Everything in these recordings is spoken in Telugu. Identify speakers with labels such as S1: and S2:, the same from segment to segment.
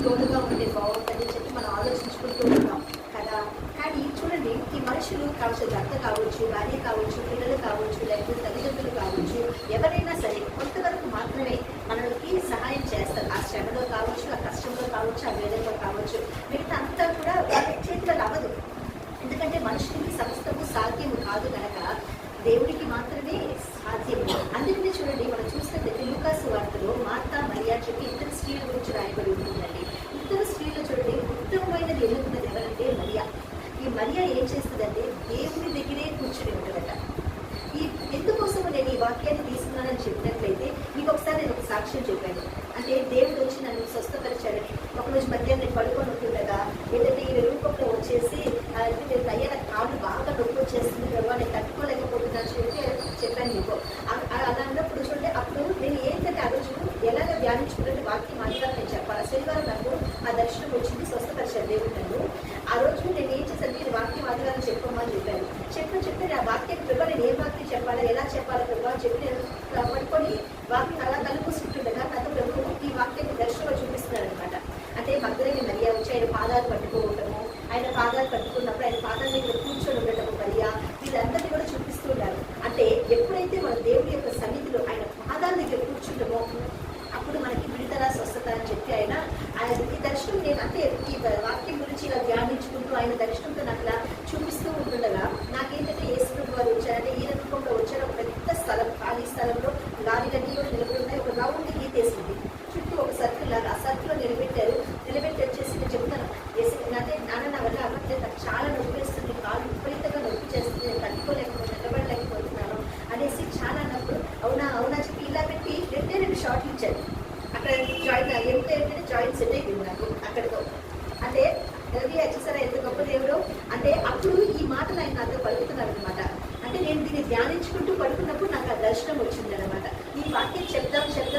S1: బాగుంటుంది అని చెప్పి మనం ఆలోచించుకుంటూ ఉంటాం కదా. కానీ చూడండి ఈ మనుషులు కావచ్చు భర్త కావచ్చు భార్య కావచ్చు పిల్లలు కావచ్చు లేకపోతే తల్లిదండ్రులు కావచ్చు ఎవరైనా సరే కొంతవరకు మాత్రమే మనకి సహాయం చేస్తారు. ఆ శ్రమలో కావచ్చు ఆ కష్టంలో కావచ్చు ఆ వేదనలో కావచ్చు మిగతా అంతా కూడా వాళ్ళ చేతిలో అవ్వదు ఎందుకంటే మనుషులకి సమస్తము సాధ్యము కాదు కనుక దేవుడికి మాత్రమే సాధ్యం అందుకనే చూడండి మనం చూసినట్లయితే లూకాసు వార్తలో మాతా మరియా చెప్పి ఇద్దరు స్త్రీల గురించి రాయబడి ఉంటుందండి ఇద్దరు స్త్రీలు చూడండి ఉత్తమమైనది ఎన్నుకున్నది ఎవరంటే మరియా ఈ మరియా ఏం చేస్తుందంటే దేవుడి దగ్గరే కూర్చుని ఉంటుందట ఈ ఎందుకోసం నేను ఈ వాక్యాన్ని తీసుకున్నానని చెప్పినట్లయితే మీకు ఒకసారి నేను ఒక సాక్ష్యం చెప్పాను అంటే దేవుడు వచ్చి నన్ను స్వస్థపరిచాడని ఒకరోజు మధ్యాహ్నం నేను పడుకొని ఉంటుండగా ఏంటంటే ఈ రూపంలో వచ్చేసి ఆ, నేను అయ్యా నాకు కాళ్ళు వచ్చేస్తుంది నేను తట్టుకోలేకపోతున్నాను చెప్పి చెప్పాను నీకు. ఆ- అలా అన్నప్పుడు చూడండి అప్పుడు నేను ఏంటంటే ఆ రోజు ఎలాగ ధ్యానించుకున్నట్టు వాక్యం ఆదివారం నేను చెప్పాలి శనివారం నాకు ఆ దర్శనం వచ్చింది స్వస్థపరిచారు దేవుడు నన్ను. ఆ రోజు నేను ఏం చేశాను నేను వాక్యం ఆదివారం చెప్పమని అని చెప్పాను. చెప్పని చెప్తే ఆ వాక్యం ప్రభావ నేను ఏ వాక్యం చెప్పాలి ఎలా చెప్పాలి ప్రభావ అని చెప్పి నేను పట్టుకొని వాక్యం అలా కలుపుకుంటుండగా నాకు ప్రభు ఈ వాక్యాన్ని దర్శనంలో చూపిస్తున్నాడు అనమాట అంటే భక్తులకి మరియా వచ్చి ఆయన పాదాలు పట్టుకోవటం ఆయన పాదాలు పట్టుకున్నప్పుడు ఆయన పాదాల దగ్గర కూర్చొని ఉండటము మరియా వీళ్ళందరినీ కూడా చూపిస్తూ ఉన్నారు అంటే ఎప్పుడైతే మన దేవుడి యొక్క సన్నిధిలో ఆయన పాదాల దగ్గర కూర్చుంటామో అప్పుడు మనకి విడుదల స్వస్థత అని చెప్పి ఆయన ఆయన ఈ దర్శనం నేను అంటే ఈ వాక్యం గురించి ఇలా ధ్యానించుకుంటూ ఆయన దర్శనంతో నాకు ఇలా చూపిస్తూ ఉంటుండగా నాకేంటంటే యేసుప్రభు వారు వచ్చారంటే ఈ రూపంలో వచ్చారు ఒక పెద్ద స్థలం ఖాళీ స్థలంలో లారీలన్నీ కూడా నిలబడి ఉన్నాయి ఒక రౌండ్ గీతేసింది చుట్టూ ఒక సర్కిల్ లాగా ఆ సర్కిల్లో నిలబెట్టారు. నిలబెట్టి వచ్చేసి నేను చెప్తాను. అదే నాన్న నా వల్ల అవ్వట్లేదు. నాకు చాలా నొప్పి వేస్తుంది కాలు విపరీతంగా నొప్పి చేస్తుంది. నేను తట్టుకోలేకపోతే నిలబడలేకపోతున్నాను అనేసి చాలా అన్నప్పుడు అవునా అవునా చెప్పి ఇలా పెట్టి రెండే రెండు షార్ట్లు ఇచ్చారు. అక్కడ జాయిన్ ఎంత ఏంటంటే జాయిన్ సెట్ అయిపోయింది నాకు అక్కడితో. అంటే రవి చూసారా ఎంత గొప్ప దేవుడు? అంటే అప్పుడు ఈ మాటలు ఆయన నాతో పలుకుతున్నారు అనమాట అంటే నేను దీన్ని ధ్యానించుకుంటూ పడుకున్నప్పుడు నాకు ఆ దర్శనం వచ్చింది అనమాట ఈ వాక్యం చెప్దాం చెప్దాం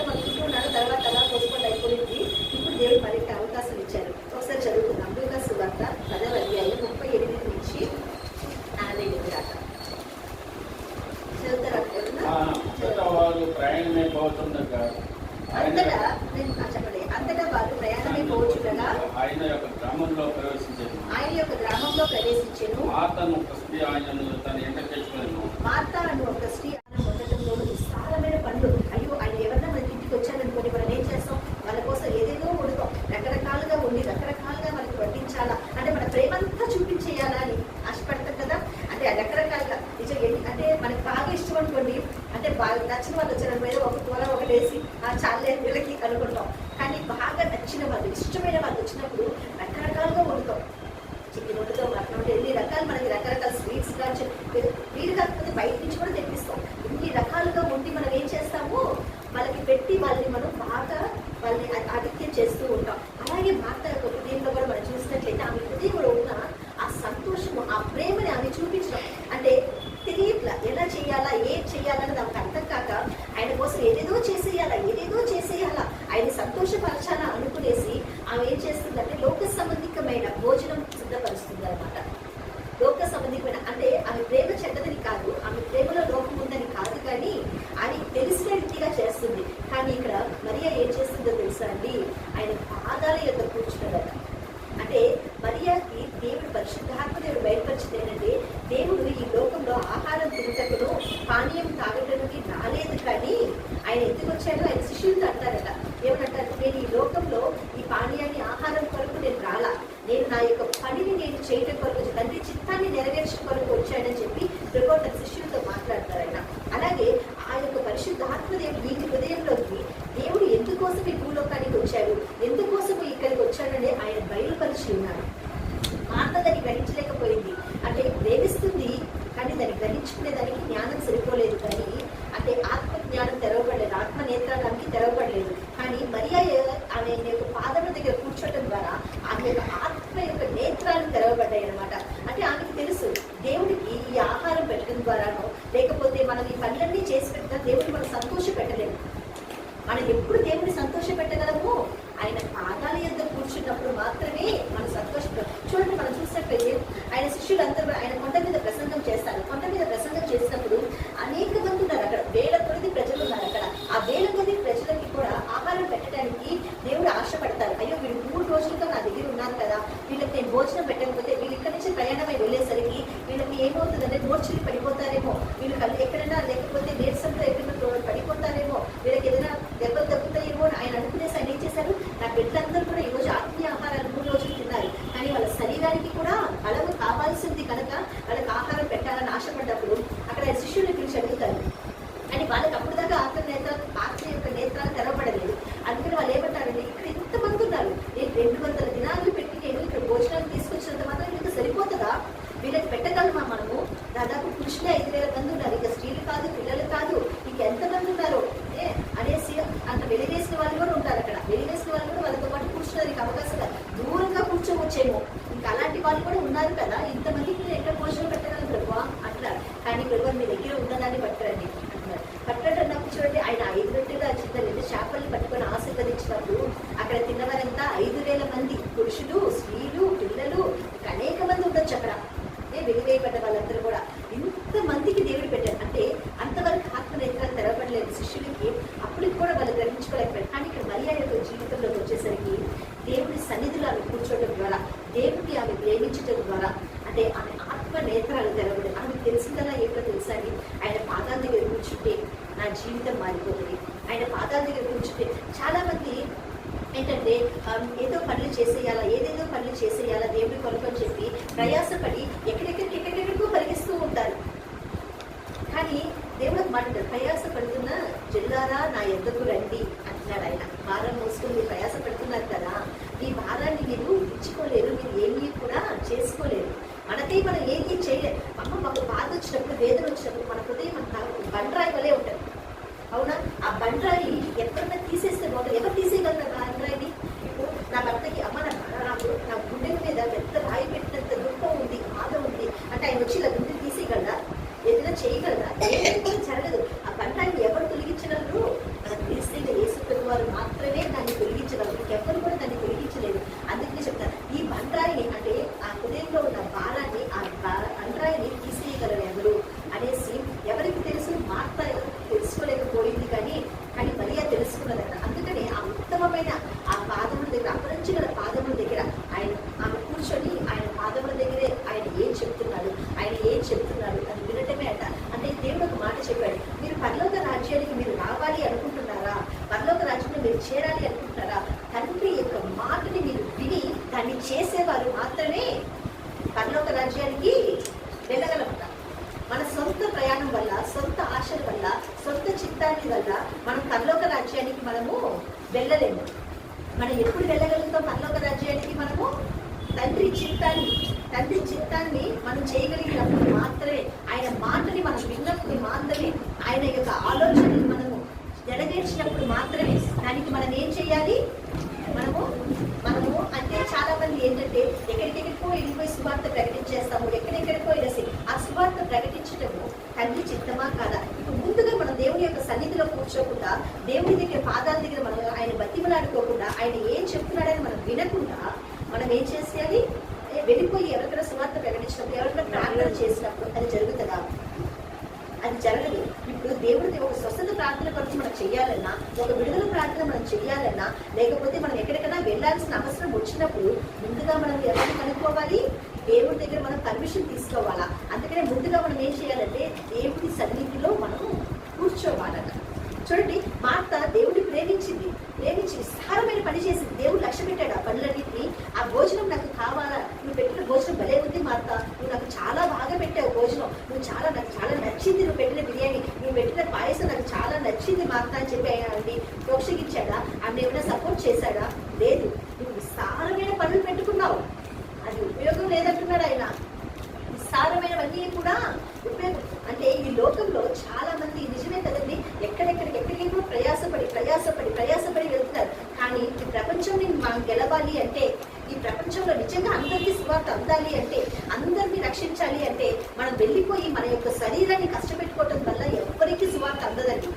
S2: ఆయన
S1: వచ్చాడు ఆయన శిష్యులతో అంటారట. ఏమనంటారు? నేను ఈ లోకంలో ఈ పానీయాన్ని ఆహారం కొరకు నేను రాలా. నేను నా యొక్క పనిని నేను చేయడం కొరకు తండ్రి చిత్తాన్ని నెరవేర్చడం కొరకు వచ్చాడని చెప్పి ప్రభు తన శిష్యులతో మాట్లాడతారు అలాగే ఆ యొక్క పరిశుద్ధ ఆత్మదేవుడు నీటి హృదయంలోకి దేవుడు ఎందుకోసం ఈ భూలోకానికి వచ్చాడు? ఎందుకోసం ఇక్కడికి వచ్చాడని ఆయన బయలుపరిచి ఉన్నాడు మార్త దాన్ని గ్రహించలేకపోయింది. అంటే ప్రేమిస్తుంది కానీ దాన్ని గ్రహించుకునే దానికి జ్ఞానం సరిపోలేదు కానీ అంటే ఆత్మ జ్ఞానం నేత్రానికి తెరవబడలేదు. కానీ మరియా ఆమె యొక్క పాదముల దగ్గర కూర్చోవటం ద్వారా ఆమె యొక్క ఆత్మ యొక్క నేత్రాలు తెరవబడ్డాయి అనమాట అంటే ఆమెకి తెలుసు దేవుడికి ఈ ఆహారం పెట్టడం ద్వారానో లేకపోతే మనం ఈ పనులన్నీ చేసి పెట్టినా దేవుడిని మనం సంతోష పెట్టలేము మనం ఎప్పుడు దేవుడిని సంతోష పెట్టగలము? ఆయన పాదాల యొద్ద కూర్చున్నప్పుడు మాత్రమే మనం సంతోషపడ చూడండి మనం చూసినట్లయితే ఆయన శిష్యులందరూ ఆయన కొండ మీద ప్రసంగం చేస్తారు. కొండ మీద ప్రసంగం చేసినప్పుడు అనేక మంది ఉన్నారు అక్కడ వేల కొద్ది ప్రజలు ఉన్నారు అక్కడ ఆ వేల కొద్ది ప్రజలకి కూడా ఆహారం పెట్టడానికి దేవుడు ఆశపడతారు అయ్యో వీడు మూడు రోజులుగా నా దగ్గర భోజనం పెట్టకపోతే వీళ్ళు ఇక్కడి నుంచి ప్రయాణమై వెళ్ళేసరికి వీళ్ళకి ఏమవుతుందంటే మోర్చులు పడిపోతారేమో వీళ్ళు కళ్ళు ఎక్కడైనా లేకపోతే నీరసంతో ఎక్కడైనా పడిపోతారేమో వీళ్ళకి ఏదైనా దెబ్బలు తగ్గుతాయేమో అని ఆయన అనుకునేసి ఆయన ఏం చేశారు నా బిడ్డలందరూ కూడా ఈ రోజు ఆత్మీయ ఆహారాలు మూడు రోజులు తిన్నారు కానీ వాళ్ళ శరీరానికి కూడా బలము కావాల్సింది కనుక వాళ్ళకి ఆహారం పెట్టాలని ఆశపడ్డప్పుడు అక్కడ ఆయన శిష్యుని పిలిచి అడుగుతారు అని వాళ్ళకి అప్పుడు దాకా ఆత్మ నేత్రాలు ఆత్మ యొక్క నేత్రాలు తెరవబడలేదు అందుకని వాళ్ళు ఏమంటారంటే ఇక్కడ ఇంతమంది ఉన్నారు నేను రెండు వందల దినాలు పెట్టి నేను ఇక్కడ భోజనాలు తీసుకొచ్చినంత మాత్రం మీకు సరిపోతుందా వీళ్ళకి పెట్టగలమా మనము దాదాపు పురుషులే ఐదు వేల మంది ఉన్నారు ఇక స్త్రీలు కాదు పిల్లలు కాదు ఇక ఎంతమంది ఉన్నారు ఏ అనేసి అంత వెలివేసిన వాళ్ళు కూడా ఉంటారు అక్కడ వెలివేసిన వాళ్ళు కూడా వాళ్ళతో పాటు కూర్చున్నారు అవకాశం లేదు. దూరంగా కూర్చోవచ్చేమో ఇంకా అలాంటి వాళ్ళు కూడా ఉన్నారు కదా ఇంతమందికి మీరు ఎక్కడ భోజనం పెట్టగలరు ప్రభు అంటున్నారు కానీ ప్రభు మీ దగ్గర ఉన్నదాన్ని పట్టరండి అంటున్నారు పట్టడం అన్నప్పుడు చూడండి ఆయన ఐదు రొట్టెలు చిన్న రెండు చేపల్ని పట్టుకొని ఆశీర్వదించినప్పుడు అక్కడ తిన్నవారంతా ఐదు వేల మంది పురుషులు స్త్రీలు పిల్లలు ఇంకా అనేక మంది ఉండొచ్చు అక్కడ ఏ వెలివేయబడ్డ వాళ్ళందరూ కూడా ఇంతమందికి దేవుడు పెట్టారు అంటే అంతవరకు ఆత్మనేత్రాలు తెరవబడలేదు శిష్యులకి అప్పటికి కూడా వాళ్ళు గ్రహించుకోలేకపోయారు. కానీ ఇక్కడ మరియా యొక్క జీవితంలోకి వచ్చేసరికి దేవుడి సన్నిధిలో ఆమె కూర్చోవడం ద్వారా దేవుడిని ఆమె ప్రేమించడం ద్వారా అంటే ఆమె ఆత్మ నేత్రాలు తెరవడం ఆమె తెలిసిందలా ఏంటో తెలుసా అని ఆయన పాదాల దగ్గర కూర్చుంటే నా జీవితం మారిపోతుంది. ఆయన పాదాల దగ్గర కూర్చుంటే చాలా మంది ఏంటంటే ఏదో పనులు చేసేయాలా ఏదేదో పనులు చేసేయాలా దేవుడి కొరకు అని చెప్పి ప్రయాసపడి ఎక్కడెక్కడికి ఎక్కడెక్కడికో పరిగిస్తూ ఉంటారు. కానీ దేవుడు ఒక మాట ప్రయాస పడుతున్న నా ఎద్దకు రండి అంటున్నాడు ఆయన. భారం మోసుకుని మీరు ప్రయాస పడుతున్నారు కదా ఈ భారాన్ని మీరు ఇచ్చుకోలేరు మీరు ఏమీ కూడా చేసుకోలేరు మనకే మనం ఏమీ చేయలేరు అమ్మ మాకు బాధ వచ్చినప్పుడు వేదన వచ్చినప్పుడు మన హృదయం అంతా బండరాయి వలే ఉంటుంది అవునా ఆ బండరాయి ఎక్కడన్నా తీసేస్తే బాగుంటుంది ఎవరు తీసేయగలరు ఆ బండరాయిని ఇప్పుడు నా భర్తకి అమ్మ నా నాకు నా గుండె మీద పెద్ద రాయి పెట్టినంత దుఃఖం ఉంది బాధ ఉంది అంటే ఆయన వచ్చి ఇలా గుండె తీసేయగలరా ఏదైనా చేయగలరా ఏదైనా కూడా జరగదు ఆ బండరాయిని ఎవరు తొలగించగలరు మన క్రీస్తైన యేసు వారు మాత్రమే దాన్ని తొలగించగలరు ఎవరు కూడా దాన్ని తొలగించలేరు అందుకనే చెప్తారు ఈ బండరాయిని అంటే ఆ హృదయంలో ఉన్న భారాన్ని ఆ బా- బండరాయిని తీసేయగలరు ఎవరు అనేసి ఎవరికి తెలుసు మార్త తెలుసుకోలేకపోయింది కానీ కానీ మరియా తెలుసుకున్నదట అందుకని ఆ ఉత్తమమైన ఆ పాదముల దగ్గర అపరంచుగల పాదముల దగ్గర ఆయన ఆమె కూర్చొని ఆయన పాదముల దగ్గరే ఆయన ఏం చెప్తున్నాడు ఆయన ఏం చెప్తున్నాడు అది వినటమే అట అంటే దేవుడు ఒక మాట చెప్పాడు మీరు పరలోక రాజ్యానికి మీరు రావాలి అనుకుంటున్నారా పరలోక రాజ్యంలో మీరు చేరాలి అనుకుంటున్నారా తండ్రి యొక్క మాటని మీరు విని దాన్ని చేసేవారు మాత్రమే పరలోక రాజ్యానికి వెళ్ళగలమట మన సొంత ప్రయాణం వల్ల సొంత ఆశల వల్ల సొంత వల్ల మనం పరలోక రాజ్యానికి మనము వెళ్ళలేము. మనం ఎప్పుడు వెళ్ళగలుగుతాం పరలోక రాజ్యానికి మనము? తండ్రి చిత్తాన్ని తండ్రి చిత్తాన్ని మనం చేయగలిగినప్పుడు మాత్రమే ఆయన మాటని మనం విన్నప్పుడు మాత్రమే ఆయన యొక్క ఆలోచనని మనము నెరవేర్చినప్పుడు మాత్రమే దానికి మనం ఏం చేయాలి? మనము మనము అంటే చాలా మంది ఏంటంటే ఎక్కడికెక్కడికో వెళ్ళిపోయి సువార్త ప్రకటించేస్తాము ఎక్కడెక్కడికో వెళ్ళేసి ఆ సువార్త ప్రకటించడము తండ్రి చిత్తమా కాదా? ఇప్పుడు ముందుగా దేవుని యొక్క సన్నిధిలో కూర్చోకుండా దేవుని దగ్గర పాదాల దగ్గర మనం ఆయన బతిమలాడుకోకుండా ఆయన ఏం చెప్తున్నాడని మనం వినకుండా మనం ఏం చేసేయాలి? వెళ్ళిపోయి ఎవరికైనా సువార్త ప్రకటించినప్పుడు ఎవరికైనా ప్రార్థన చేసినప్పుడు అది జరుగుతుందా? అది జరగదు. ఇప్పుడు దేవుడికి ఒక స్వస్థత ప్రార్థన కొరకు మనం చేయాలన్నా ఒక విడుదల ప్రార్థన మనం చేయాలన్నా లేకపోతే మనం ఎక్కడికైనా వెళ్ళాల్సిన అవసరం వచ్చినప్పుడు ముందుగా మనం ఎవరిని కనుక్కోవాలి? దేవుడి దగ్గర మనం పర్మిషన్ తీసుకోవాలా? అందుకనే ముందుగా మనం ఏం చేయాలంటే దేవుడి సన్నిధిలో మనం కూర్చోవాలట చూడండి మార్త దేవుడిని ప్రేమించింది ప్రేమించి విస్తారమైన పని చేసింది దేవుడు లక్ష్య పెట్టాడు ఆ పనులన్నింటినీ ఆ భోజనం నాకు కావాలా నువ్వు పెట్టిన భోజనం భలే ఉంది మార్త నువ్వు నాకు చాలా బాగా పెట్టావు భోజనం నువ్వు చాలా నాకు చాలా నచ్చింది నువ్వు పెట్టిన బిర్యానీ నువ్వు పెట్టిన పాయసం నాకు చాలా నచ్చింది మార్త అని చెప్పి ఆయన అండి ప్రోక్షించాడా ఆమె ఏమైనా సపోర్ట్ చేశాడా లేదు. నువ్వు విస్తారమైన పనులు పెట్టుకున్నావు. అది ఉపయోగం లేదంటున్నాడు ఆయన. విస్తారమైనవన్నీ కూడా ఉపయోగం. అంటే ఈ లోకంలో చాలా మంది నిజమే కదండి ఎక్కడెక్కడికి ఎక్కడికెక్కడో ప్రయాసపడి ప్రయాసపడి ప్రయాసపడి వెళ్తున్నారు. కానీ ఈ ప్రపంచంని మనం గెలవాలి అంటే ఈ ప్రపంచంలో నిజంగా అందరికీ సువార్త అందాలి అంటే అందరినీ రక్షించాలి అంటే మనం వెళ్ళిపోయి మన యొక్క శరీరాన్ని కష్టపెట్టుకోవటం వల్ల ఎవరికీ సువార్త అందదండి.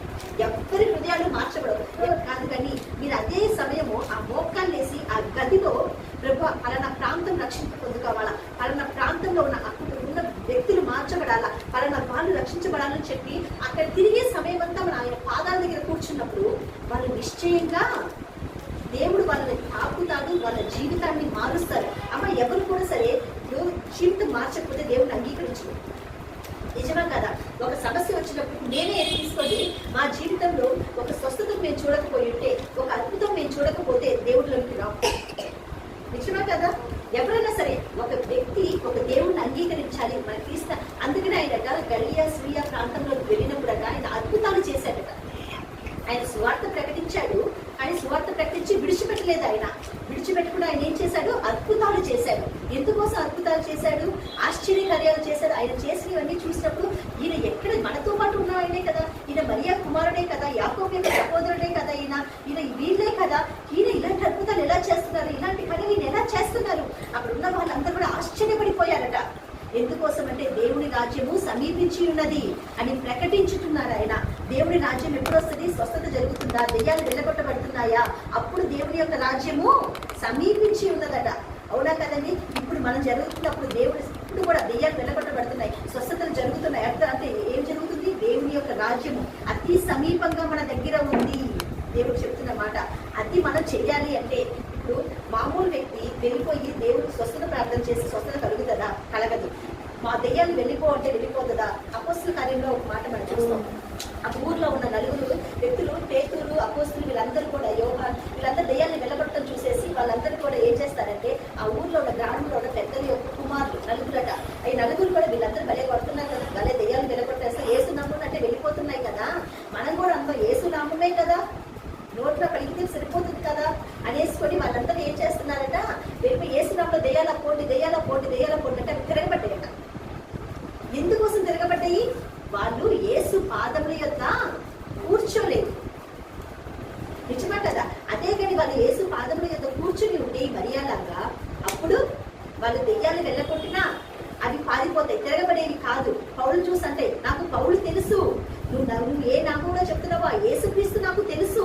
S1: ఎవ్వరి మార్చబడవు. కాదు కానీ మీరు అదే సమయము ఆ మోకాలు వేసి ఆ గదిలో ప్రభు పలానా ప్రాంతం రక్షింపు పొందుకోవాలా? పలానా ప్రాంతంలో ఉన్న అక్కడ ఉన్న వ్యక్తులు మార్చబడాలా? పలానా వాళ్ళు రక్షించబడాలని చెప్పి అక్కడ తిరిగే సమయం అంతా మన ఆయన పాదాల దగ్గర కూర్చున్నప్పుడు వాళ్ళు నిశ్చయంగా దేవుడు వాళ్ళని తాకుతాడు వాళ్ళ జీవితాన్ని మారుస్తారు. అమ్మ ఎవరు కూడా సరే జీవితం మార్చకపోతే దేవుడిని అంగీకరించు నిజమా కదా? ఒక సమస్య వచ్చినప్పుడు నేనే తీసుకొని తీసుకోండి మా జీవితంలో ఒక స్వస్థతను మేము చూడకపోయి ఉంటే ఒక అద్భుతం మేము చూడకపోతే దేవుడిలోకి రావు నిజమే కదా? ఎవరైనా సరే ఒక వ్యక్తి ఒక దేవుణ్ణి అంగీకరించాలి మన క్రీస్త అందుకనే ఆయనట గలియా స్వీయ ప్రాంతంలోకి వెళ్ళినప్పుడట ఆయన అద్భుతాలు చేశాడట. ఆయన సువార్త ప్రకటించాడు. ఆయన సువార్త ప్రకటించి విడిచిపెట్టలేదు ఆయన. విడిచిపెట్టకుండా ఆయన ఏం చేశాడు? అద్భుతాలు చేశాడు. ఎందుకోసం అద్భుతాలు చేశాడు? ఆశ్చర్యకార్యాలు చేశాడు. ఆయన చేసినవన్నీ చూసినప్పుడు ఈయన ఎక్కడ మనతో పాటు ఉన్న ఆయనే కదా? ఈయన మరియా కుమారుడే కదా యాకోబు యొక్క సహోదరుడే కదా ఈయన. ఈయన వీళ్ళే కదా. ఈయన ఇలాంటి అద్భుతాలు ఎలా చేస్తున్నారు? ఇలాంటి కార్యాలు ఈయన ఎలా చేస్తున్నారు? అక్కడ ఉన్న వాళ్ళందరూ కూడా ఆశ్చర్యపడిపోయారట. ఎందుకోసం అంటే దేవుని రాజ్యము సమీపించి ఉన్నది అని ప్రకటించుతున్నారు ఆయన. దేవుని రాజ్యం ఎప్పుడు వస్తుంది? స్వస్థత జరుగుతుందా? దెయ్యాలు వెళ్ళగొట్టబడుతున్నాయా? అప్పుడు దేవుని యొక్క రాజ్యము సమీపించి ఉన్నదట. అవునా కదండి? ఇప్పుడు మనం జరుగుతున్నప్పుడు దేవుడు ఇప్పుడు కూడా దెయ్యాలు వెళ్ళగొట్టబడుతున్నాయి. స్వస్థతలు జరుగుతున్నాయి. అర్థం అంటే ఏం జరుగుతుంది? దేవుని యొక్క రాజ్యము అతి సమీపంగా మన దగ్గర ఉంది. దేవుడు చెప్తున్న మాట అది మనం చేయాలి అంటే ఇప్పుడు మామూలు వ్యక్తి వెళ్ళిపోయి దేవుడు స్వస్థత ప్రార్థన చేసి స్వస్థత కలుగుతుందా? కలగదు. మా దెయ్యాలు వెళ్ళిపో అంటే వెళ్ళిపోతుందా? అపోస్తుల కార్యంలో ఒక మాట మనం చూస్తాం. ఆ ఊర్లో ఉన్న నలుగురు వ్యక్తులు పేతులు అపోస్తులు వీళ్ళందరూ కూడా యోహాన్ వీళ్ళందరూ దెయ్యాన్ని వెళ్ళగొట్టడం చూసేసి వాళ్ళందరూ కూడా ఏం చేస్తారంటే ఆ ఊర్లో ఉన్న గ్రామంలో ఉన్న పెద్దల యొక్క కుమారులు నలుగురట ఈ నలుగురు కూడా వీళ్ళందరూ భలే కొడుతున్నారు కదా భలే దెయ్యాలు వెళ్ళగొట్టేస్తే ఏసు నామం అంటే వెళ్ళిపోతున్నాయి కదా మనం కూడా అంత ఏసు నామమే కదా నోట్లో పలికితే సరిపోతుంది కదా అనేసుకొని వాళ్ళందరూ ఏం చేస్తున్నారట వెళ్ళి ఏసునామలో దెయ్యాల పోటీ దెయ్యాల పోటీ దెయ్యాల పోటీ అంటే అవి తిరగబడ్డాయట ఎందుకోసం తిరగబడ్డాయి వాళ్ళు ఏసు పాదముల యొక్క కూర్చోలేదు నిజమా కదా అదే కానీ వాళ్ళు ఏసు పాదముల యొక్క కూర్చుని ఉండి మర్యాదగా అప్పుడు వాళ్ళు దెయ్యాలు వెళ్ళగొట్టినా అవి పారిపోతాయి తిరగబడేవి కాదు పౌలు చూసంటే నాకు పౌలు తెలుసు నువ్వు నా- నువ్వు ఏ నామంలో చెప్తున్నావా యేసుక్రీస్తు నాకు తెలుసు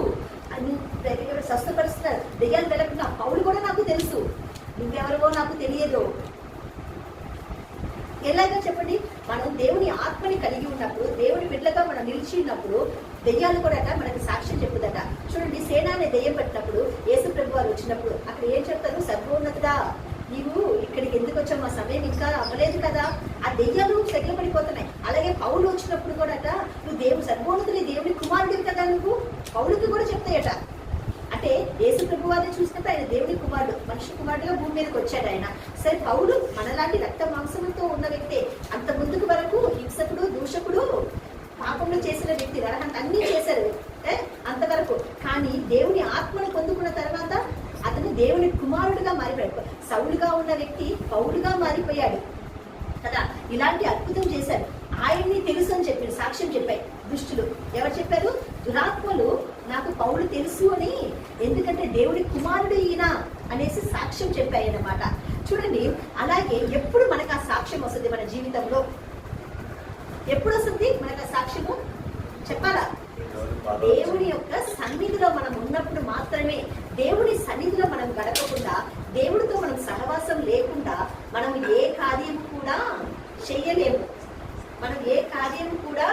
S1: అని నువ్వు దగ్గర స్వస్థపరుస్తున్నారు దెయ్యాలు వెళ్ళకుండా పౌలు కూడా నాకు తెలుసు నువ్వెవరివో నాకు తెలియదు ఎలాగో చెప్పండి. మనం దేవుని ఆత్మని కలిగి ఉన్నప్పుడు దేవుని బిడ్డగా మనం నిలిచి ఉన్నప్పుడు దెయ్యాలు కూడా మనకి సాక్ష్యం చెప్పుదట చూడండి సేన అనే దెయ్యం పట్టినప్పుడు యేసు ప్రభు వారు వచ్చినప్పుడు అక్కడ ఏం చెప్తారు? సర్వోన్నతుడా నీవు ఇక్కడికి ఎందుకు వచ్చావు? మా సమయం ఇంకా అవ్వలేదు కదా. ఆ దెయ్యాలు సెగలు పడిపోతున్నాయి అలాగే పౌలు వచ్చినప్పుడు కూడా నువ్వు దేవుడు సర్వోన్నతుని దేవుని కుమారుడివి కదా నువ్వు? పౌలుకి కూడా చెప్తాయట. అంటే యేసు ప్రభు వారిని చూసినప్పుడు ఆయన దేవుడి కుమారుడు మనిషి కుమారుడుగా భూమి మీదకి వచ్చాడు ఆయన. సరే పౌలు మనలాంటి రక్త మాంసములతో ఉన్న వ్యక్తే అంత ముందుకు వరకు హింసకుడు దూషకుడు పాపంలో చేసిన వ్యక్తి నరహంత అన్ని చేశారు ఏ? అంతవరకు కానీ దేవుని ఆత్మను పొందుకున్న తర్వాత అతను దేవుని కుమారుడుగా మారిపోయాడు. సౌలుగా ఉన్న వ్యక్తి పౌలుగా మారిపోయాడు. కదా? ఇలాంటి అద్భుతం చేశారు ఆయన్ని తెలుసు అని చెప్పాడు సాక్ష్యం చెప్పాయి. దుష్టులు. ఎవరు చెప్పారు? దురాత్మలు. నాకు పౌలు తెలుసు అని. ఎందుకంటే దేవుడి కుమారుడు ఈయన అనేసి సాక్ష్యం చెప్పాయి అన్నమాట చూడండి అలాగే ఎప్పుడు మనకు ఆ సాక్ష్యం వస్తుంది మన జీవితంలో? ఎప్పుడు వస్తుంది మనకు ఆ సాక్ష్యము? చెప్పాలా? దేవుని యొక్క సన్నిధిలో మనం ఉన్నప్పుడు మాత్రమే దేవుని సన్నిధిలో మనం గడపకుండా దేవుడితో మనం సహవాసం లేకుండా మనం ఏ కార్యం కూడా చెయ్యలేము మనం ఏ కార్యం కూడా